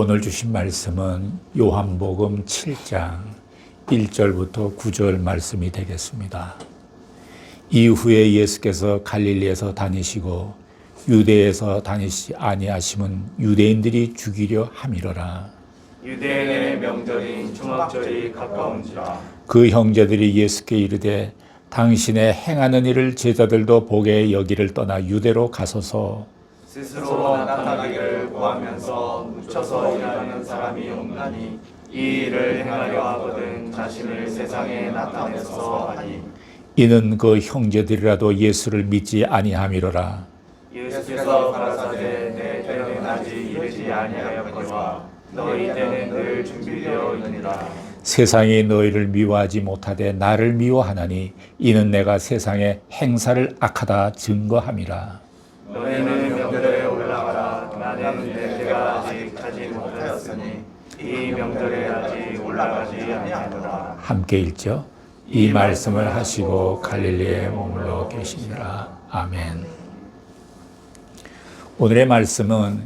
오늘 주신 말씀은 요한복음 7장 1절부터 9절 말씀이 되겠습니다. 이후에 예수께서 갈릴리에서 다니시고 유대에서 다니시 아니하심은 유대인들이 죽이려 함이로라. 유대인의 명절인 중학절이 가까운지라 그 형제들이 예수께 이르되 당신의 행하는 일을 제자들도 보게 여기를 떠나 유대로 가소서 스스로 나타나기를 구하면 서 묻혀서 일하는 사람이 없나니 이 일을 행하려 하거든 자신을 세상에 나타내서 하니 이는 그 형제들이라도 예수를 믿지 아니함이로라. 예수께서 가라사대 내 때는 아직 이르지 아니하였거니와 너희 때는 늘 준비되어 있느니라 세상이 너희를 미워하지 못하되 나를 미워하나니 이는 내가 세상의 행사를 악하다 증거함이라. 너희는 명절에 올라가라 나는 내 때가 아직 하지 못하였으니 이 명절에 아직 올라가지 아니하노라 함께 읽죠. 이 말씀을 하시고 갈릴리에 머물러 계시니라. 아멘. 오늘의 말씀은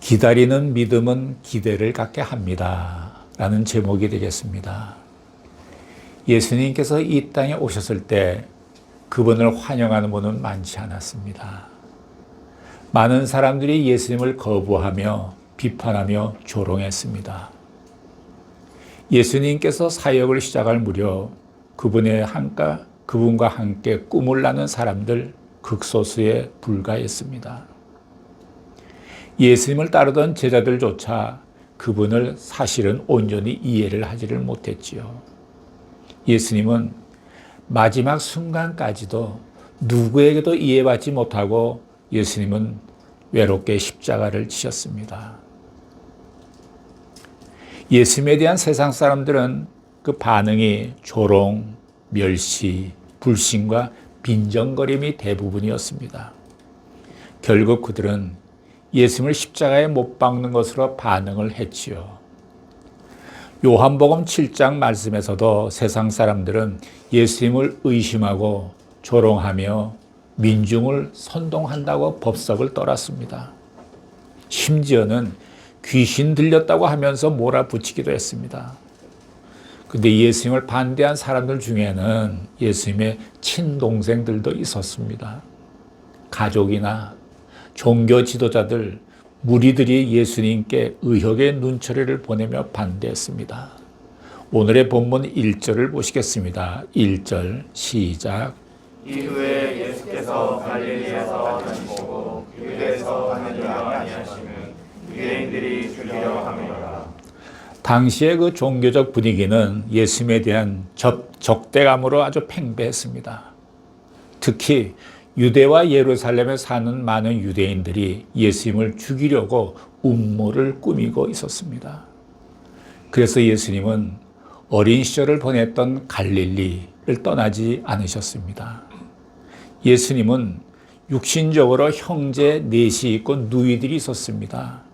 기다리는 믿음은 기대를 갖게 합니다. 라는 제목이 되겠습니다. 예수님께서 이 땅에 오셨을 때 그분을 환영하는 분은 많지 않았습니다. 많은 사람들이 예수님을 거부하며 비판하며 조롱했습니다. 예수님께서 사역을 시작할 무렵 그분의 한가 그분과 함께 꿈을 나는 사람들 극소수에 불과했습니다. 예수님을 따르던 제자들조차 그분을 사실은 온전히 이해를 하지를 못했지요. 예수님은 마지막 순간까지도 누구에게도 이해받지 못하고 예수님은 외롭게 십자가를 지셨습니다. 예수님에 대한 세상 사람들은 그 반응이 조롱, 멸시, 불신과 빈정거림이 대부분이었습니다. 결국 그들은 예수님을 십자가에 못 박는 것으로 반응을 했지요. 요한복음 7장 말씀에서도 세상 사람들은 예수님을 의심하고 조롱하며 민중을 선동한다고 법석을 떨었습니다. 심지어는 귀신 들렸다고 하면서 몰아붙이기도 했습니다. 근데 예수님을 반대한 사람들 중에는 예수님의 친동생들도 있었습니다. 가족이나 종교 지도자들, 무리들이 예수님께 의혹의 눈초리를 보내며 반대했습니다. 오늘의 본문 1절을 보시겠습니다. 1절 시작. 이후에 예수께서 갈릴리에서 다니시고 유대에서 하느니라 아니하시면 유대인들이 죽이려 함이라 당시의 그 종교적 분위기는 예수님에 대한 적, 적대감으로 아주 팽배했습니다. 특히 유대와 예루살렘에 사는 많은 유대인들이 예수님을 죽이려고 음모를 꾸미고 있었습니다. 그래서 예수님은 어린 시절을 보냈던 갈릴리를 떠나지 않으셨습니다. 예수님은 육신적으로 형제 넷이 있고 누이들이 있었습니다.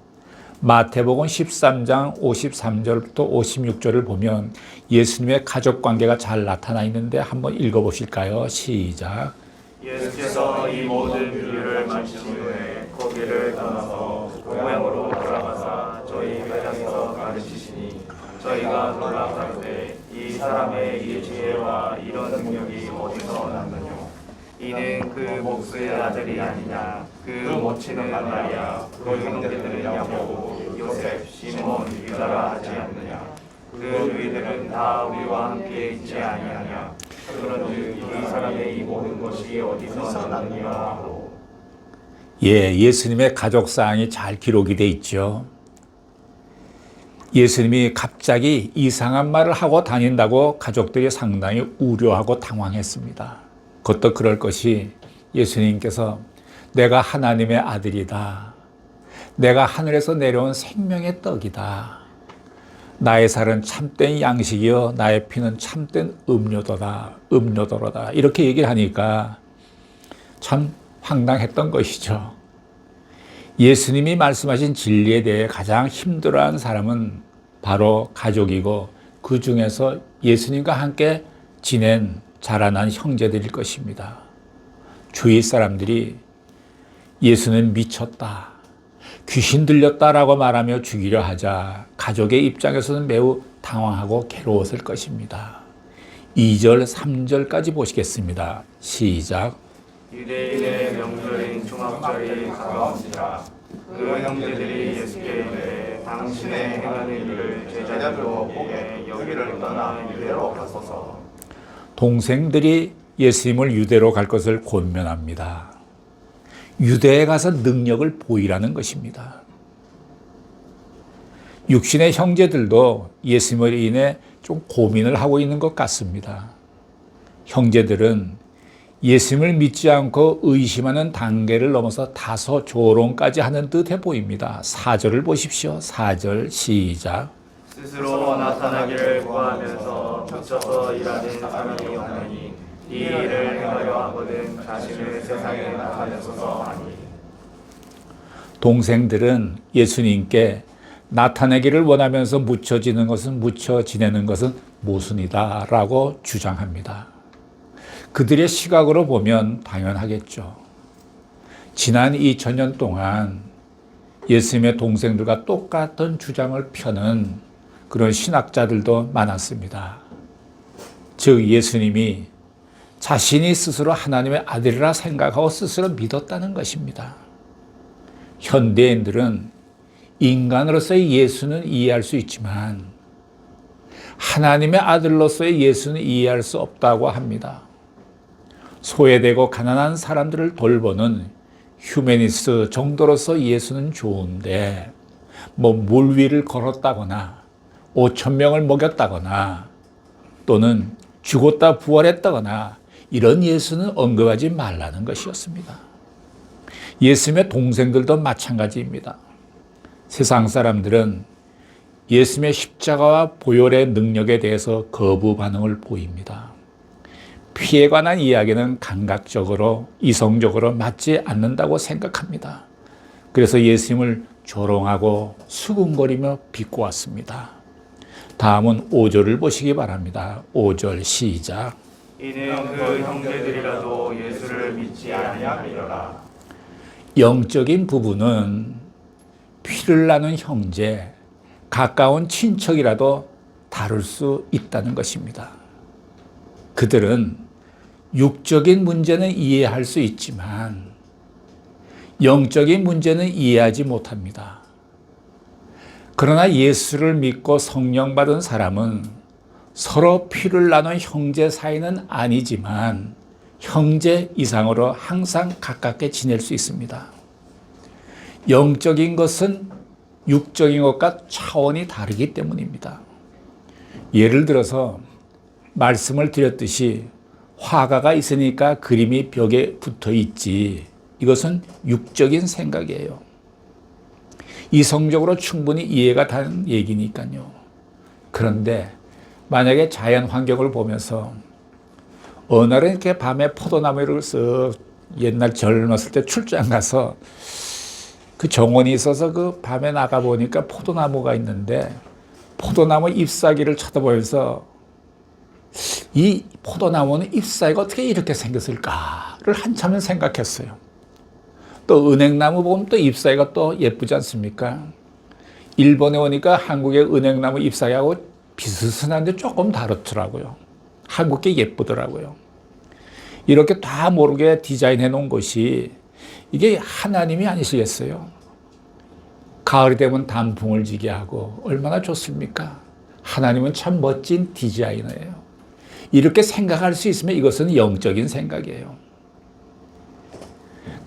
마태복음 13장 53절부터 56절을 보면 예수님의 가족 관계가 잘 나타나 있는데 한번 읽어 보실까요? 시작. 예수께서 이 모든 비유를 마친 후에 거기를 떠나서 고향으로 돌아가사 저희 회당에서 가르치시니 저희가 놀라가되 이 사람의 이 지혜와 이런 능력이 어디서 났느냐 이는 그 목수의 아들이 아니냐 그 모친은 마리아 그 형제들은 야고보 요셉 시몬 유다라 하지 않느냐 그 누이들은 다 우리와 함께 있지 아니하냐 그런즉 이 사람의 이 모든 것이 어디서 났느냐 예, 예수님의 가족 사항이 잘 기록이 돼 있죠. 예수님이 갑자기 이상한 말을 하고 다닌다고 가족들이 상당히 우려하고 당황했습니다. 그것도 그럴 것이 예수님께서 내가 하나님의 아들이다. 내가 하늘에서 내려온 생명의 떡이다. 나의 살은 참된 양식이요 나의 피는 참된 음료도다. 음료도로다. 이렇게 얘기를 하니까 참 황당했던 것이죠. 예수님이 말씀하신 진리에 대해 가장 힘들어한 사람은 바로 가족이고 그 중에서 예수님과 함께 지낸 자라난 형제들일 것입니다. 주위 사람들이 예수는 미쳤다. 귀신 들렸다라고 말하며 죽이려 하자 가족의 입장에서는 매우 당황하고 괴로웠을 것입니다. 2절, 3절까지 보시겠습니다. 시작. 유대인의 명절인 중학절이 가까운지라 그 형제들이 예수께 이르되 당신의 행하는 일을 제자들도 보게 여기를 떠나 유대로 가소서 동생들이 예수님을 유대로 갈 것을 권면합니다. 유대에 가서 능력을 보이라는 것입니다. 육신의 형제들도 예수님을 인해 좀 고민을 하고 있는 것 같습니다. 형제들은 예수님을 믿지 않고 의심하는 단계를 넘어서 다소 조롱까지 하는 듯해 보입니다. 4절을 보십시오. 4절 시작. 스스로 나타나기를 구하면서 붙여서 일하는 사람이 없나니 이 일을 행하려 하거든 자신을 세상에 나타내소서 하니 동생들은 예수님께 나타내기를 원하면서 묻혀지는 것은 묻혀 지내는 것은 모순이다라고 주장합니다. 그들의 시각으로 보면 당연하겠죠. 지난 2000년 동안 예수님의 동생들과 똑같은 주장을 펴는 그런 신학자들도 많았습니다. 즉, 예수님이 자신이 스스로 하나님의 아들이라 생각하고 스스로 믿었다는 것입니다. 현대인들은 인간으로서의 예수는 이해할 수 있지만 하나님의 아들로서의 예수는 이해할 수 없다고 합니다. 소외되고 가난한 사람들을 돌보는 휴메니스트 정도로서 예수는 좋은데 뭐 물 위를 걸었다거나 5천 명을 먹였다거나 또는 죽었다 부활했다거나 이런 예수는 언급하지 말라는 것이었습니다. 예수님의 동생들도 마찬가지입니다. 세상 사람들은 예수님의 십자가와 보혈의 능력에 대해서 거부 반응을 보입니다. 피에 관한 이야기는 감각적으로, 이성적으로 맞지 않는다고 생각합니다. 그래서 예수님을 조롱하고 수군거리며 비꼬았습니다. 다음은 5절을 보시기 바랍니다. 5절 시작. 이는 그 형제들이라도 예수를 믿지 아니하리라 영적인 부분은 피를 나눈 형제, 가까운 친척이라도 다룰 수 있다는 것입니다. 그들은 육적인 문제는 이해할 수 있지만 영적인 문제는 이해하지 못합니다. 그러나 예수를 믿고 성령 받은 사람은 서로 피를 나눈 형제 사이는 아니지만 형제 이상으로 항상 가깝게 지낼 수 있습니다. 영적인 것은 육적인 것과 차원이 다르기 때문입니다. 예를 들어서 말씀을 드렸듯이 화가가 있으니까 그림이 벽에 붙어 있지. 이것은 육적인 생각이에요. 이성적으로 충분히 이해가 되는 얘기니까요. 그런데 만약에 자연 환경을 보면서 어느 날은 이렇게 밤에 포도나무를 쓱 옛날 젊었을 때 출장 가서 그 정원이 있어서 그 밤에 나가 보니까 포도나무가 있는데 포도나무 잎사귀를 쳐다보면서 이 포도나무는 잎사귀가 어떻게 이렇게 생겼을까를 한참을 생각했어요. 또 은행나무 보면 또 잎사귀가 또 예쁘지 않습니까? 일본에 오니까 한국의 은행나무 잎사귀하고 비슷한데 조금 다르더라고요. 한국 게 예쁘더라고요. 이렇게 다 모르게 디자인해 놓은 것이 이게 하나님이 아니시겠어요? 가을이 되면 단풍을 지게 하고 얼마나 좋습니까? 하나님은 참 멋진 디자이너예요. 이렇게 생각할 수 있으면 이것은 영적인 생각이에요.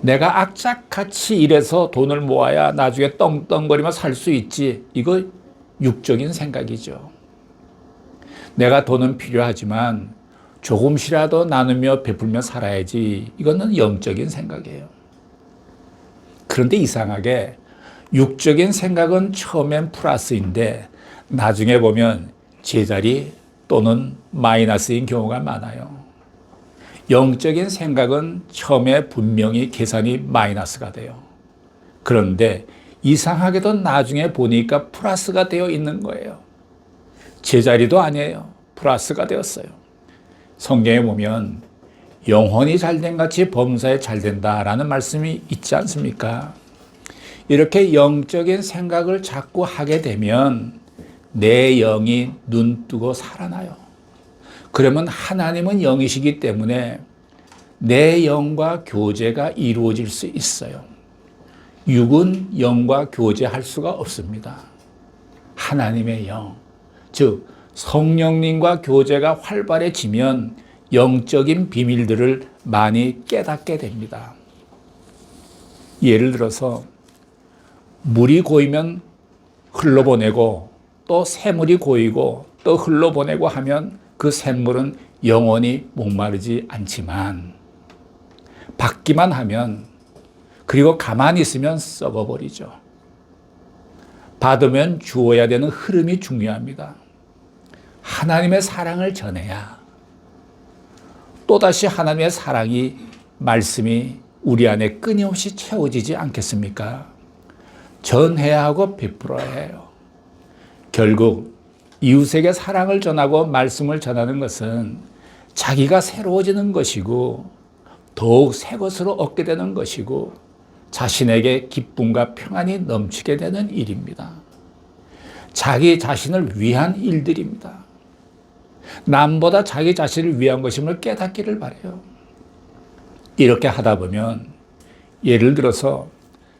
내가 악착같이 일해서 돈을 모아야 나중에 떵떵거리며 살 수 있지. 이거 육적인 생각이죠. 내가 돈은 필요하지만 조금씩이라도 나누며 베풀며 살아야지. 이거는 영적인 생각이에요. 그런데 이상하게 육적인 생각은 처음엔 플러스인데 나중에 보면 제자리 또는 마이너스인 경우가 많아요. 영적인 생각은 처음에 분명히 계산이 마이너스가 돼요. 그런데 이상하게도 나중에 보니까 플러스가 되어 있는 거예요. 제자리도 아니에요. 플러스가 되었어요. 성경에 보면 영혼이 잘된 같이 범사에 잘된다라는 말씀이 있지 않습니까? 이렇게 영적인 생각을 자꾸 하게 되면 내 영이 눈 뜨고 살아나요. 그러면 하나님은 영이시기 때문에 내 영과 교제가 이루어질 수 있어요. 육은 영과 교제할 수가 없습니다. 하나님의 영, 즉 성령님과 교제가 활발해지면 영적인 비밀들을 많이 깨닫게 됩니다. 예를 들어서 물이 고이면 흘러보내고 또 샘물이 고이고 또 흘러보내고 하면 그 샘물은 영원히 목마르지 않지만 받기만 하면 그리고 가만히 있으면 썩어버리죠. 받으면 주어야 되는 흐름이 중요합니다. 하나님의 사랑을 전해야 또다시 하나님의 사랑이 말씀이 우리 안에 끊임없이 채워지지 않겠습니까? 전해야 하고 베풀어야 해요. 결국 이웃에게 사랑을 전하고 말씀을 전하는 것은 자기가 새로워지는 것이고 더욱 새 것으로 얻게 되는 것이고 자신에게 기쁨과 평안이 넘치게 되는 일입니다. 자기 자신을 위한 일들입니다. 남보다 자기 자신을 위한 것임을 깨닫기를 바래요. 이렇게 하다 보면 예를 들어서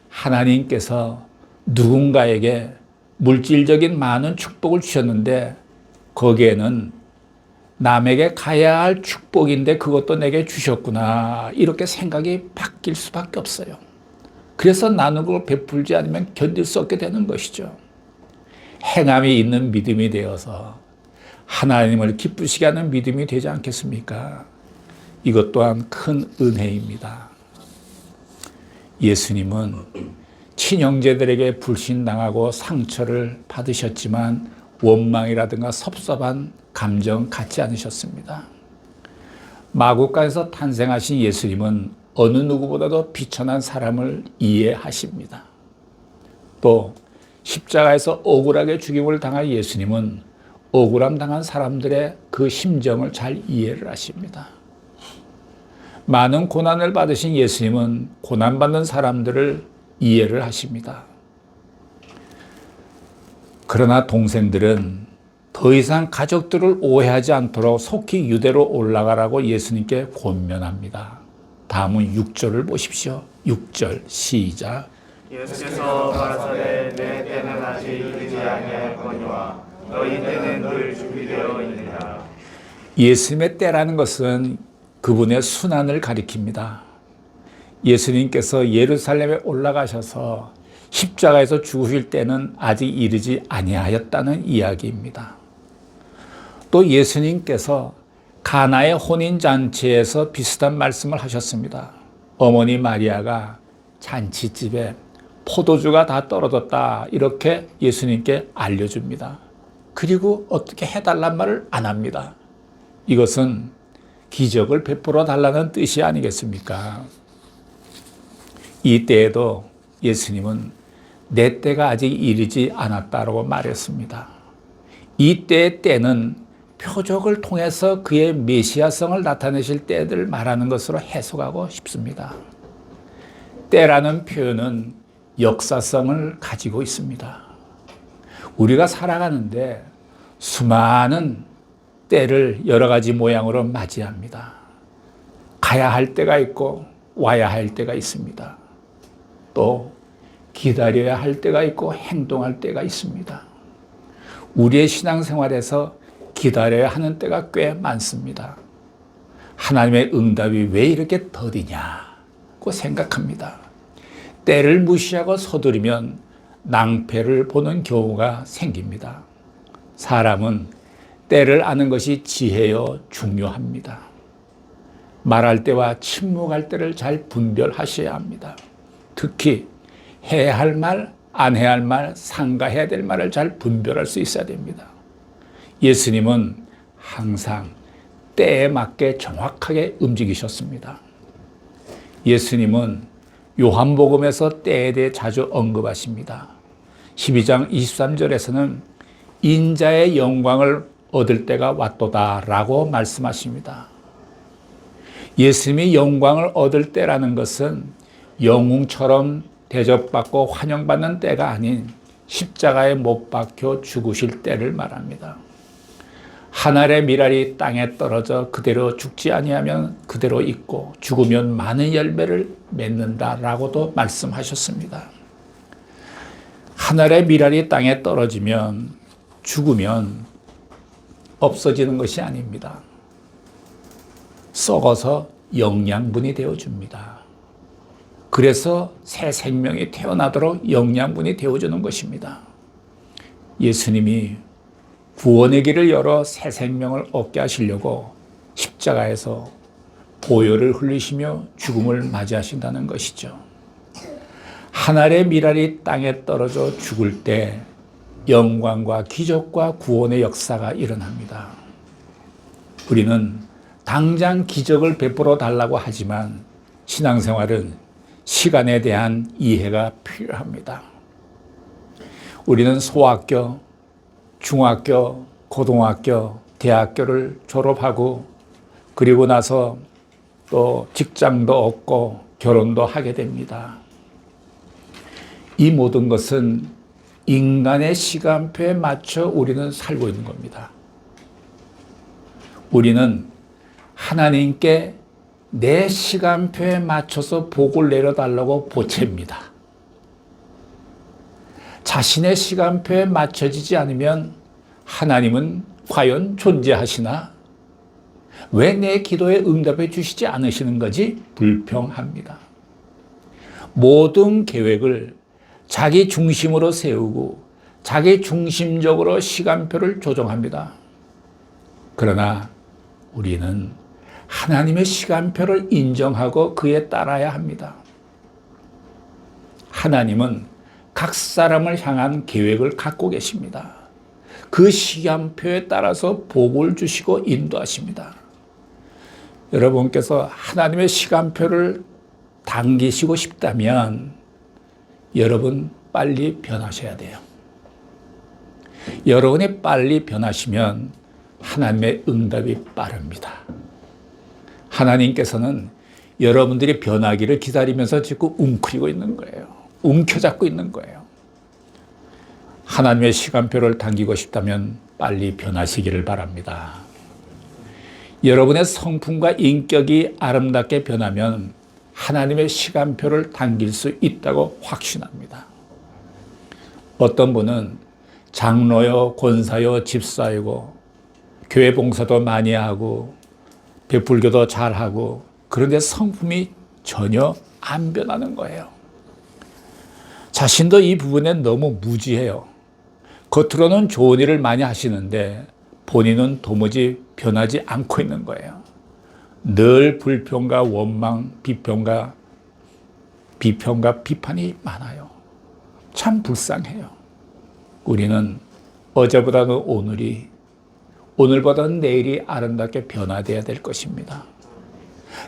하나님께서 누군가에게 물질적인 많은 축복을 주셨는데 거기에는 남에게 가야 할 축복인데 그것도 내게 주셨구나. 이렇게 생각이 바뀔 수밖에 없어요. 그래서 그걸 베풀지 않으면 견딜 수 없게 되는 것이죠. 행함이 있는 믿음이 되어서 하나님을 기쁘시게 하는 믿음이 되지 않겠습니까? 이것 또한 큰 은혜입니다. 예수님은 친형제들에게 불신당하고 상처를 받으셨지만 원망이라든가 섭섭한 감정 갖지 않으셨습니다. 마국간에서 탄생하신 예수님은 어느 누구보다도 비천한 사람을 이해하십니다. 또 십자가에서 억울하게 죽임을 당한 예수님은 억울함 당한 사람들의 그 심정을 잘 이해를 하십니다. 많은 고난을 받으신 예수님은 고난받는 사람들을 이해를 하십니다. 그러나 동생들은 더 이상 가족들을 오해하지 않도록 속히 유대로 올라가라고 예수님께 권면합니다. 다음은 6절을 보십시오. 6절 시작. 예수께서 가라사대 내 때는 아직 이르지 아니하였거니와 너희 때는 늘 준비되어 있느니라. 예수님의 때라는 것은 그분의 순환을 가리킵니다. 예수님께서 예루살렘에 올라가셔서 십자가에서 죽으실 때는 아직 이르지 아니하였다는 이야기입니다. 또 예수님께서 가나의 혼인 잔치에서 비슷한 말씀을 하셨습니다. 어머니 마리아가 잔치집에 포도주가 다 떨어졌다 이렇게 예수님께 알려줍니다. 그리고 어떻게 해달란 말을 안 합니다. 이것은 기적을 베풀어 달라는 뜻이 아니겠습니까? 이 때에도 예수님은 내 때가 아직 이르지 않았다라고 말했습니다. 이 때의 때는 표적을 통해서 그의 메시아성을 나타내실 때를 말하는 것으로 해석하고 싶습니다. 때라는 표현은 역사성을 가지고 있습니다. 우리가 살아가는데 수많은 때를 여러 가지 모양으로 맞이합니다. 가야 할 때가 있고 와야 할 때가 있습니다. 또 기다려야 할 때가 있고 행동할 때가 있습니다. 우리의 신앙생활에서 기다려야 하는 때가 꽤 많습니다. 하나님의 응답이 왜 이렇게 더디냐고 생각합니다. 때를 무시하고 서두르면 낭패를 보는 경우가 생깁니다. 사람은 때를 아는 것이 지혜요 중요합니다. 말할 때와 침묵할 때를 잘 분별하셔야 합니다. 특히 해야 할 말, 안 해야 할 말, 상가해야 될 말을 잘 분별할 수 있어야 됩니다. 예수님은 항상 때에 맞게 정확하게 움직이셨습니다. 예수님은 요한복음에서 때에 대해 자주 언급하십니다. 12장 23절에서는 인자의 영광을 얻을 때가 왔도다라고 말씀하십니다. 예수님이 영광을 얻을 때라는 것은 영웅처럼 대접받고 환영받는 때가 아닌 십자가에 못 박혀 죽으실 때를 말합니다. 한 알의 미랄이 땅에 떨어져 그대로 죽지 아니하면 그대로 있고 죽으면 많은 열매를 맺는다라고도 말씀하셨습니다. 한 알의 미랄이 땅에 떨어지면 죽으면 없어지는 것이 아닙니다. 썩어서 영양분이 되어 줍니다. 그래서 새 생명이 태어나도록 영양분이 되어주는 것입니다. 예수님이 구원의 길을 열어 새 생명을 얻게 하시려고 십자가에서 보혈을 흘리시며 죽음을 맞이하신다는 것이죠. 한 알의 미랄이 땅에 떨어져 죽을 때 영광과 기적과 구원의 역사가 일어납니다. 우리는 당장 기적을 베풀어 달라고 하지만 신앙생활은 시간에 대한 이해가 필요합니다. 우리는 소학교, 중학교, 고등학교, 대학교를 졸업하고 그리고 나서 또 직장도 얻고 결혼도 하게 됩니다. 이 모든 것은 인간의 시간표에 맞춰 우리는 살고 있는 겁니다. 우리는 하나님께 내 시간표에 맞춰서 복을 내려달라고 보챕니다. 자신의 시간표에 맞춰지지 않으면 하나님은 과연 존재하시나? 왜 내 기도에 응답해 주시지 않으시는 거지? 불평합니다. 모든 계획을 자기 중심으로 세우고 자기 중심적으로 시간표를 조정합니다. 그러나 우리는 하나님의 시간표를 인정하고 그에 따라야 합니다. 하나님은 각 사람을 향한 계획을 갖고 계십니다. 그 시간표에 따라서 복을 주시고 인도하십니다. 여러분께서 하나님의 시간표를 당기시고 싶다면 여러분 빨리 변하셔야 돼요. 여러분이 빨리 변하시면 하나님의 응답이 빠릅니다. 하나님께서는 여러분들이 변하기를 기다리면서 지금 웅크리고 있는 거예요. 움켜잡고 있는 거예요. 하나님의 시간표를 당기고 싶다면 빨리 변하시기를 바랍니다. 여러분의 성품과 인격이 아름답게 변하면 하나님의 시간표를 당길 수 있다고 확신합니다. 어떤 분은 장로요, 권사요, 집사이고 교회 봉사도 많이 하고 베풀교도 잘하고 그런데 성품이 전혀 안 변하는 거예요. 자신도 이 부분에 너무 무지해요. 겉으로는 좋은 일을 많이 하시는데 본인은 도무지 변하지 않고 있는 거예요. 늘 불평과 원망, 비평과 비평과 비판이 많아요. 참 불쌍해요. 우리는 어제보다는 오늘이 오늘보다는 내일이 아름답게 변화되어야 될 것입니다.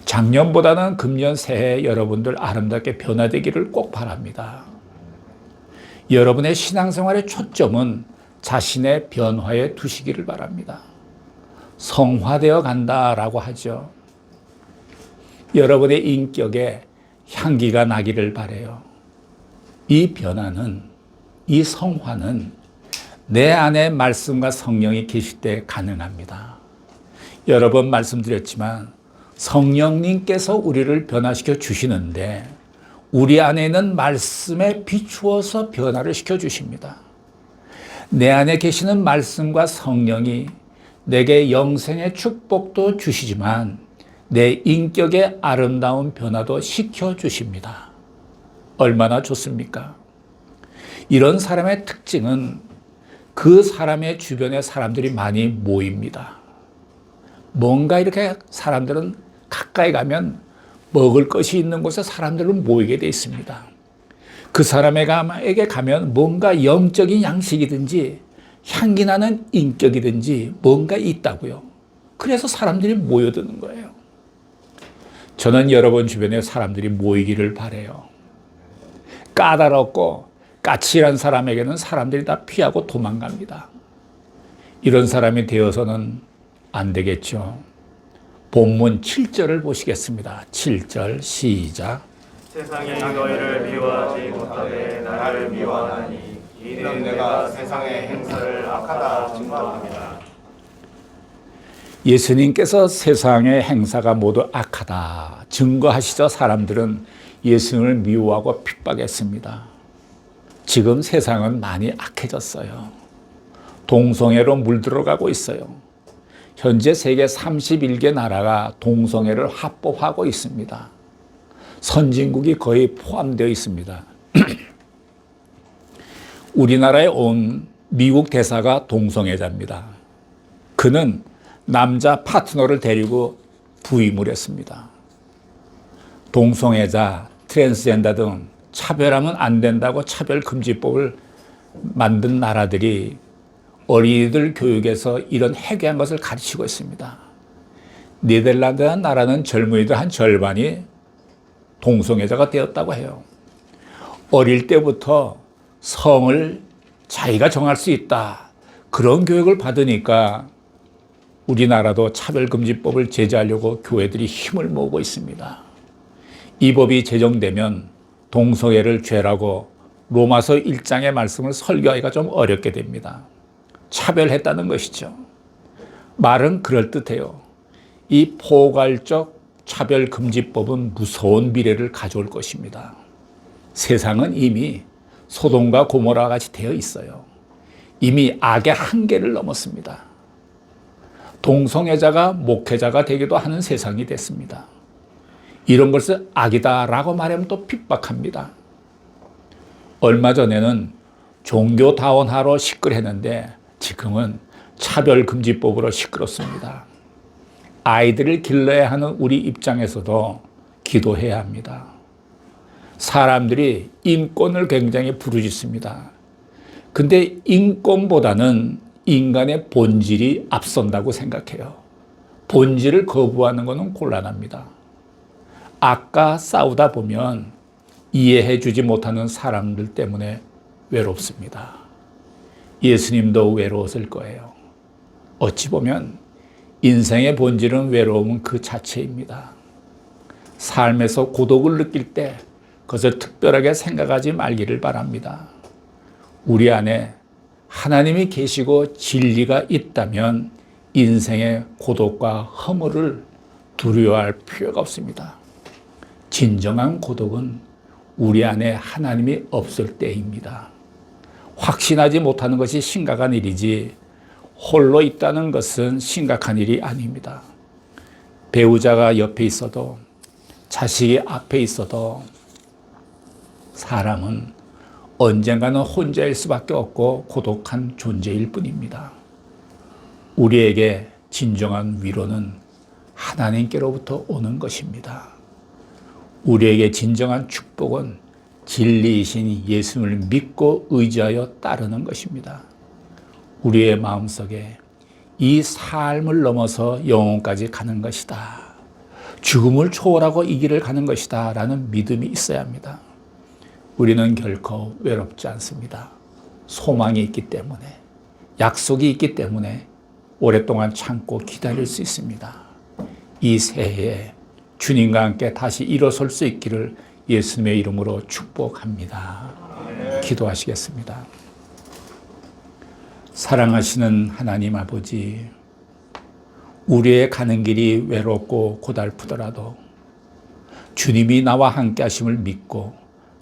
작년보다는 금년 새해 여러분들 아름답게 변화되기를 꼭 바랍니다. 여러분의 신앙생활의 초점은 자신의 변화에 두시기를 바랍니다. 성화되어 간다라고 하죠. 여러분의 인격에 향기가 나기를 바래요. 이 변화는 이 성화는 내 안에 말씀과 성령이 계실 때 가능합니다. 여러 번 말씀드렸지만 성령님께서 우리를 변화시켜 주시는데 우리 안에는 말씀에 비추어서 변화를 시켜 주십니다. 내 안에 계시는 말씀과 성령이 내게 영생의 축복도 주시지만 내 인격의 아름다운 변화도 시켜 주십니다. 얼마나 좋습니까? 이런 사람의 특징은 그 사람의 주변에 사람들이 많이 모입니다. 뭔가 이렇게 사람들은 가까이 가면 먹을 것이 있는 곳에 사람들은 모이게 되어 있습니다. 그 사람에게 가면 뭔가 영적인 양식이든지 향기 나는 인격이든지 뭔가 있다고요. 그래서 사람들이 모여드는 거예요. 저는 여러분 주변에 사람들이 모이기를 바래요. 까다롭고 까칠한 사람에게는 사람들이 다 피하고 도망갑니다. 이런 사람이 되어서는 안 되겠죠. 본문 7절을 보시겠습니다. 7절 시작. 세상이 너희를 미워하지 못하되 나를 미워하나니 이는 내가 세상의 행사를 악하다 증거합니다. 예수님께서 세상의 행사가 모두 악하다 증거하시자 사람들은 예수님을 미워하고 핍박했습니다. 지금 세상은 많이 악해졌어요. 동성애로 물들어가고 있어요. 현재 세계 31개 나라가 동성애를 합법하고 있습니다. 선진국이 거의 포함되어 있습니다. 우리나라에 온 미국 대사가 동성애자입니다. 그는 남자 파트너를 데리고 부임을 했습니다. 동성애자, 트랜스젠더 등 차별하면 안 된다고 차별금지법을 만든 나라들이 어린이들 교육에서 이런 해괴한 것을 가르치고 있습니다. 네덜란드한 나라는 젊은이들 한 절반이 동성애자가 되었다고 해요. 어릴 때부터 성을 자기가 정할 수 있다. 그런 교육을 받으니까 우리나라도 차별금지법을 제재하려고 교회들이 힘을 모으고 있습니다. 이 법이 제정되면 동성애를 죄라고 로마서 1장의 말씀을 설교하기가 좀 어렵게 됩니다. 차별했다는 것이죠. 말은 그럴듯해요. 이 포괄적 차별금지법은 무서운 미래를 가져올 것입니다. 세상은 이미 소돔과 고모라 같이 되어 있어요. 이미 악의 한계를 넘었습니다. 동성애자가 목회자가 되기도 하는 세상이 됐습니다. 이런 것을 악이다라고 말하면 또 핍박합니다. 얼마 전에는 종교다원하러 시끌했는데 지금은 차별금지법으로 시끄럽습니다. 아이들을 길러야 하는 우리 입장에서도 기도해야 합니다. 사람들이 인권을 굉장히 부르짖습니다. 근데 인권보다는 인간의 본질이 앞선다고 생각해요. 본질을 거부하는 것은 곤란합니다. 아까 싸우다 보면 이해해 주지 못하는 사람들 때문에 외롭습니다. 예수님도 외로웠을 거예요. 어찌 보면 인생의 본질은 외로움은 그 자체입니다. 삶에서 고독을 느낄 때 그것을 특별하게 생각하지 말기를 바랍니다. 우리 안에 하나님이 계시고 진리가 있다면 인생의 고독과 허물을 두려워할 필요가 없습니다. 진정한 고독은 우리 안에 하나님이 없을 때입니다. 확신하지 못하는 것이 심각한 일이지 홀로 있다는 것은 심각한 일이 아닙니다. 배우자가 옆에 있어도 자식이 앞에 있어도 사람은 언젠가는 혼자일 수밖에 없고 고독한 존재일 뿐입니다. 우리에게 진정한 위로는 하나님께로부터 오는 것입니다. 우리에게 진정한 축복은 진리이신 예수를 믿고 의지하여 따르는 것입니다. 우리의 마음속에 이 삶을 넘어서 영혼까지 가는 것이다. 죽음을 초월하고 이 길을 가는 것이다. 라는 믿음이 있어야 합니다. 우리는 결코 외롭지 않습니다. 소망이 있기 때문에, 약속이 있기 때문에 오랫동안 참고 기다릴 수 있습니다. 이 새해에 주님과 함께 다시 일어설 수 있기를 예수님의 이름으로 축복합니다. 기도하시겠습니다. 사랑하시는 하나님 아버지, 우리의 가는 길이 외롭고 고달프더라도 주님이 나와 함께 하심을 믿고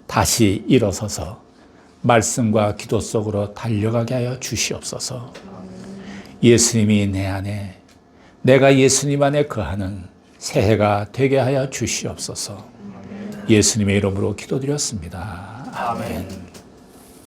다시 일어서서 말씀과 기도 속으로 달려가게 하여 주시옵소서. 예수님이 내 안에, 내가 예수님 안에 거하는 새해가 되게 하여 주시옵소서. 예수님의 이름으로 기도드렸습니다. 아멘.